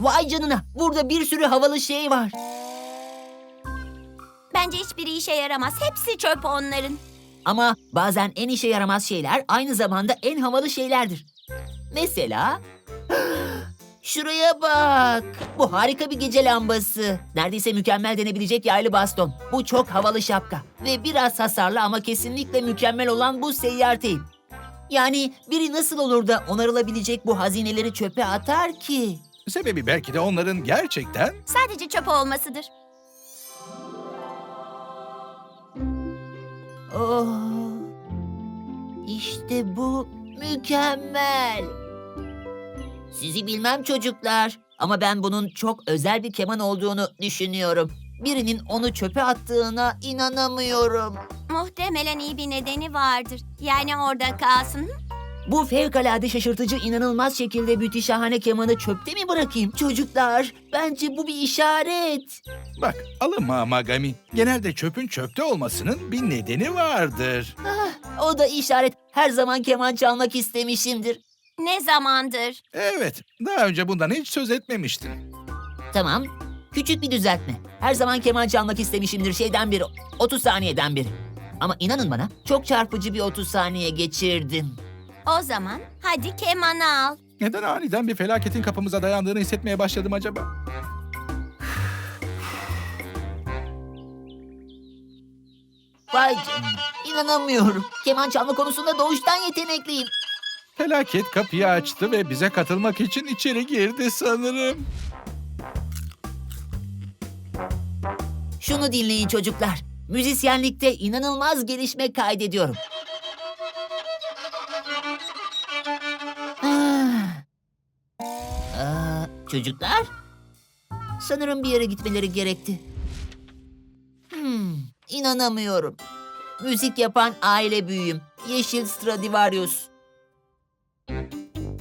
Vay canına burada bir sürü havalı şey var. Bence hiçbiri işe yaramaz. Hepsi çöp onların. Ama bazen en işe yaramaz şeyler aynı zamanda en havalı şeylerdir. Mesela... Şuraya bak. Bu harika bir gece lambası. Neredeyse mükemmel denebilecek yaylı baston. Bu çok havalı şapka. Ve biraz hasarlı ama kesinlikle mükemmel olan bu seyyar teyp. Yani biri nasıl olur da onarılabilecek bu hazineleri çöpe atar ki? Sebebi belki de onların gerçekten Sadece çöp olmasıdır. Oh. İşte bu mükemmel. Sizi bilmem çocuklar ama ben bunun çok özel bir keman olduğunu düşünüyorum. Birinin onu çöpe attığına inanamıyorum. Muhtemelen iyi bir nedeni vardır. Yani orada kalsın. Hı? Bu fevkalade şaşırtıcı, inanılmaz şekilde müthiş şahane kemanı çöpte mi bırakayım? Çocuklar, bence bu bir işaret. bak alınma Magami. Genelde çöpün çöpte olmasının bir nedeni vardır. O da işaret. Her zaman keman çalmak istemişimdir. Ne zamandır? Evet, daha önce bundan hiç söz etmemiştin. Tamam. Küçük bir düzeltme. Her zaman keman çalmak istemişimdir şeyden beri. 30 saniyeden beri. Ama inanın bana çok çarpıcı bir 30 saniye geçirdim. O zaman hadi kemanı al. Neden aniden bir felaketin kapımıza dayandığını hissetmeye başladım acaba? Vay canına. İnanamıyorum. Keman çalma konusunda doğuştan yetenekliyim. Felaket kapıyı açtı ve bize katılmak için içeri girdi sanırım. Şunu dinleyin çocuklar. Müzisyenlikte inanılmaz gelişme kaydediyorum. Çocuklar? Sanırım bir yere gitmeleri gerekti. Hmm, inanamıyorum. Müzik yapan aile büyüğüm. Yeşil Stradivarius.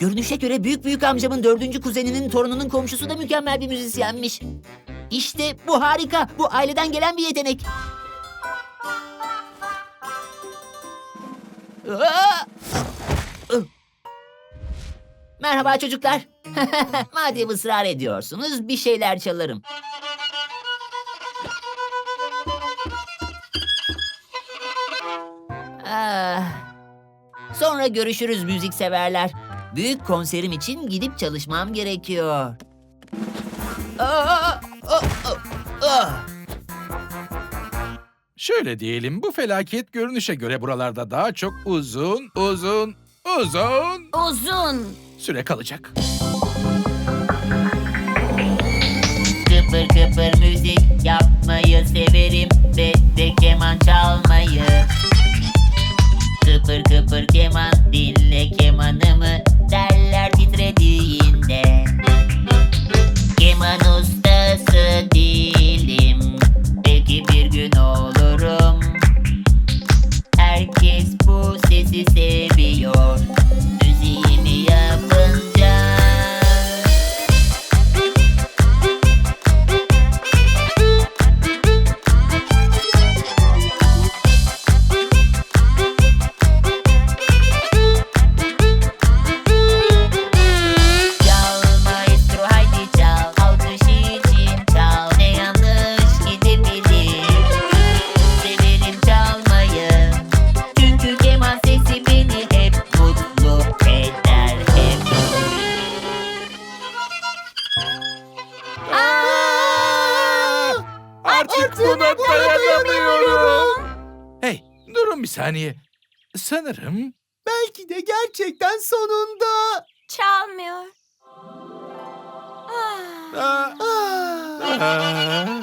Görünüşe göre büyük büyük amcamın dördüncü kuzeninin torununun komşusu da mükemmel bir müzisyenmiş. İşte bu harika. Bu aileden gelen bir yetenek. Aa! Merhaba çocuklar. Madem ısrar ediyorsunuz bir şeyler çalarım. Ah. Sonra görüşürüz müzik severler. Büyük konserim için gidip çalışmam gerekiyor. Aa, aa, aa, aa. Şöyle diyelim, bu felaket görünüşe göre buralarda daha çok uzun, uzun, uzun Uzun. Süre kalacak. Kıpır kıpır müzik yapmayı severim ve de keman çalmayı. Kıpır kıpır keman dinle kemanımı derler titrediğinde. Keman ustası değilim belki bir gün olurum. Herkes bu sesi seviyor Artık buna dayanamıyorum. Hey, durun bir saniye. Sanırım Belki de gerçekten sonunda. Çalmıyor. Ah. Aa, aa,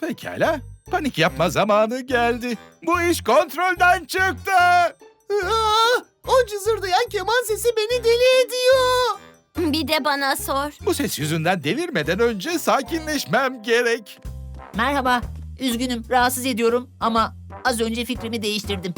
Pekala, panik yapma zamanı geldi. Bu iş kontrolden çıktı. Ah, o cızırdayan keman sesi beni deli ediyor. Bir de bana sor. Bu ses yüzünden delirmeden önce sakinleşmem gerek. Merhaba üzgünüm rahatsız ediyorum ama az önce fikrimi değiştirdim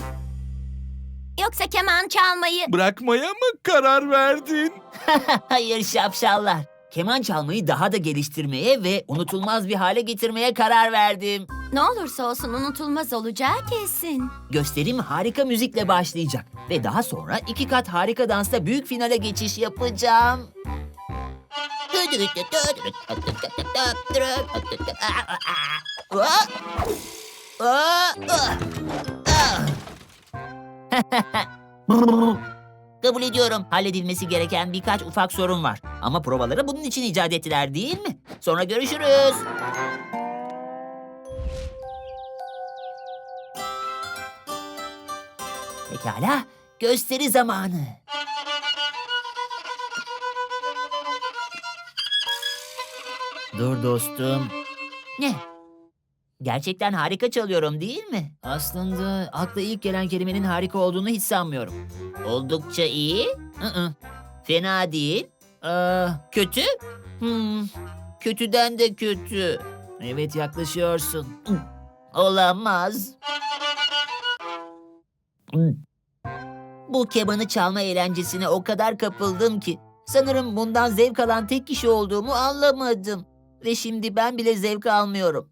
Yoksa keman çalmayı... Bırakmaya mı karar verdin? Hayır şapşallar keman çalmayı daha da geliştirmeye ve unutulmaz bir hale getirmeye karar verdim. Ne olursa olsun unutulmaz olacağı kesin. Gösterim harika müzikle başlayacak ve daha sonra iki kat harika dansta büyük finale geçiş yapacağım. Kabul ediyorum. Halledilmesi gereken birkaç ufak sorun var. Ama provaları bunun için icat ettiler değil mi? Sonra görüşürüz. Pekala, gösteri zamanı. Dur dostum. Ne? Gerçekten harika çalıyorum değil mi? Aslında akla ilk gelen kelimenin harika olduğunu hiç sanmıyorum. Oldukça iyi. Hı Fena değil. Aa, kötü? Hmm. Kötüden de kötü. Evet yaklaşıyorsun. Hı. Olamaz. Hı. Bu kemanı çalma eğlencesine o kadar kapıldım ki sanırım bundan zevk alan tek kişi olduğumu anlamadım. Ve şimdi ben bile zevk almıyorum.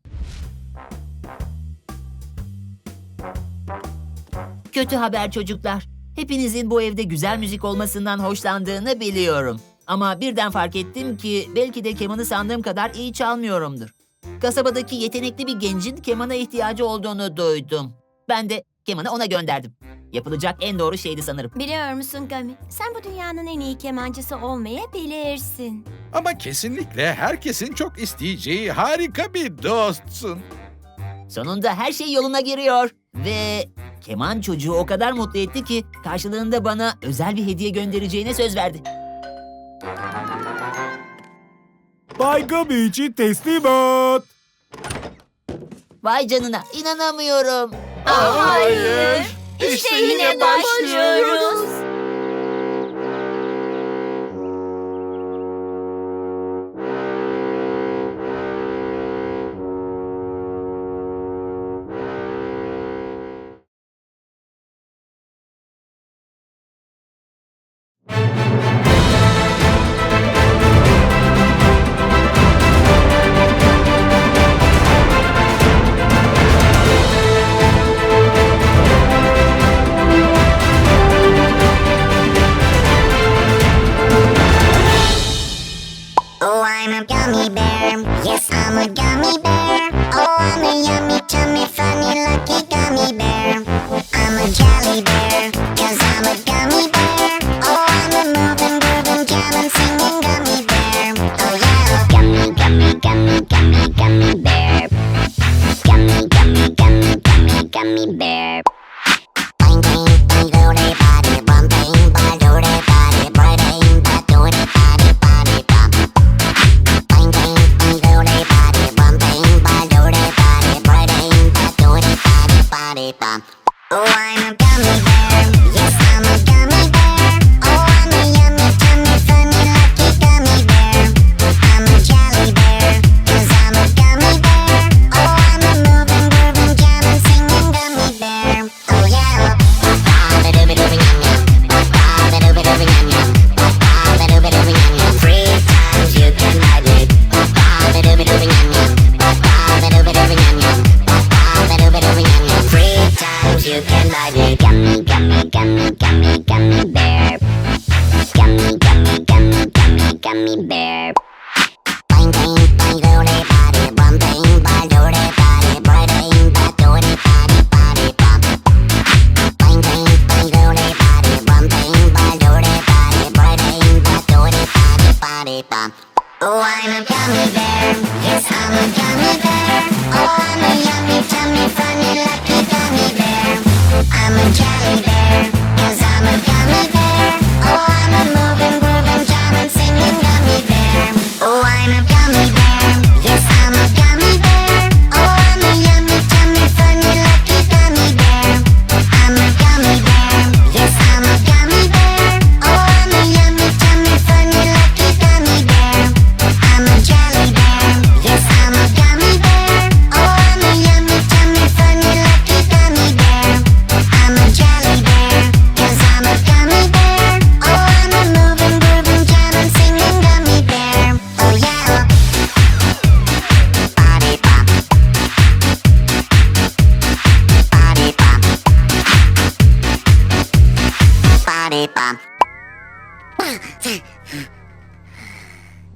Kötü haber çocuklar. Hepinizin bu evde güzel müzik olmasından hoşlandığını biliyorum. Ama birden fark ettim ki belki de kemanı sandığım kadar iyi çalmıyorumdur. Kasabadaki yetenekli bir gencin kemana ihtiyacı olduğunu duydum. Ben de kemanı ona gönderdim. Yapılacak en doğru şeydi sanırım. Biliyor musun Gami? Sen bu dünyanın en iyi kemancısı olmayabilirsin. Ama kesinlikle herkesin çok isteyeceği harika bir dostsun. Sonunda her şey yoluna giriyor. Ve keman çocuğu o kadar mutlu etti ki karşılığında bana özel bir hediye göndereceğine söz verdi. Bay Gabi için teslimat. Vay canına inanamıyorum. Hayır. İşte yine başlıyoruz. me bear.